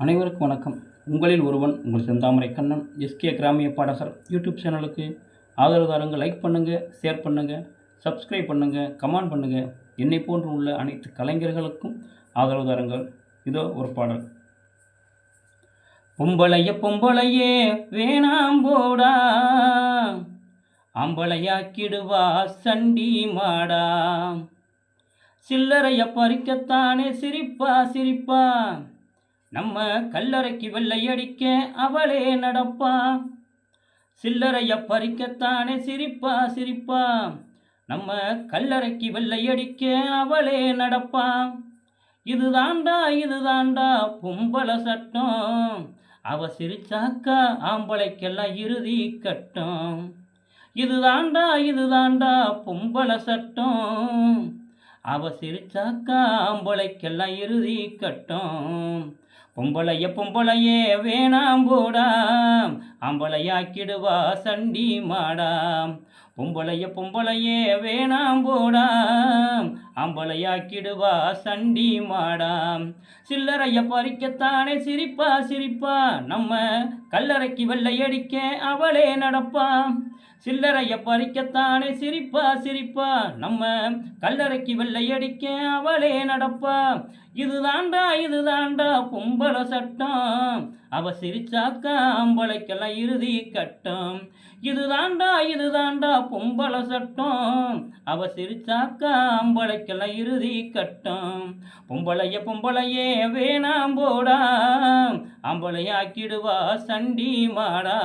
அனைவருக்கும் வணக்கம். உங்களில் ஒருவன் உங்கள் செந்தாமரை கண்ணன் எஸ்கே கிராமிய பாடகர் யூடியூப் சேனலுக்கு ஆதரவு தாருங்க லைக் பண்ணுங்கள் ஷேர் பண்ணுங்கள் சப்ஸ்கிரைப் பண்ணுங்கள் கமெண்ட் பண்ணுங்கள் என்னை போன்று உள்ள அனைத்து கலைஞர்களுக்கும் ஆதரவு தாருங்கள். இதோ ஒரு பாடல். பொம்பளைய பொம்பளையே வேணாம் போடா. அம்பளையாக்கிடுவா சண்டி மாடா. சில்லறைய பறிக்கத்தானே சிரிப்பா சிரிப்பா. நம்ம கல்லறைக்கு வெள்ளை அடிக்க அவளே நடப்பா. சில்லறைய பறிக்கத்தானே சிரிப்பா சிரிப்பா. நம்ம கல்லறைக்கு வெள்ளை அடிக்க அவளே நடப்பா. இதுதாண்டா இதுதாண்டா பொம்பள சட்டம். அவ சிரிச்சாக்கா ஆம்பளைக்கெல்லாம் இறுதி கட்டம். இதுதாண்டா இதுதாண்டா பொம்பள சட்டம். அவ சிரிச்சாக்கா ஆம்பளைக்கெல்லாம் இறுதி கட்டம். பொம்பளைய பொம்பளையே வேணாம் போடாம். ஆம்பளையாக்கிடுவா சண்டி மாடாம். பொம்பளைய பொம்பளையே வேணாம் போடாம். ஆம்பளையாக்கிடுவா சண்டி மாடாம். சில்லறைய பறிக்கத்தானே சிரிப்பா சிரிப்பா. நம்ம கல்லறைக்கு வெள்ளை அடிக்க அவளே நடப்பாம். சில்லறைய பறிக்கத்தானே சிரிப்பா சிரிப்பா. நம்ம கல்லறைக்கு வெள்ளை அடிக்க அவளே நடப்பா. இதுதாண்டா இதுதாண்டா பொம்பளை சட்டம். அவ சிரிச்சாக்கா அம்பளைக்கெல்லாம் இறுதி கட்டம். இதுதாண்டா இதுதாண்டா பொம்பள சட்டம். அவ சிரிச்சாக்கா அம்பளைக்கெல்லாம் இறுதி கட்டம். பொம்பளைய பொம்பளையே வேணாம் போடா. அம்பளையாக்கிடுவா சண்டி மாடா.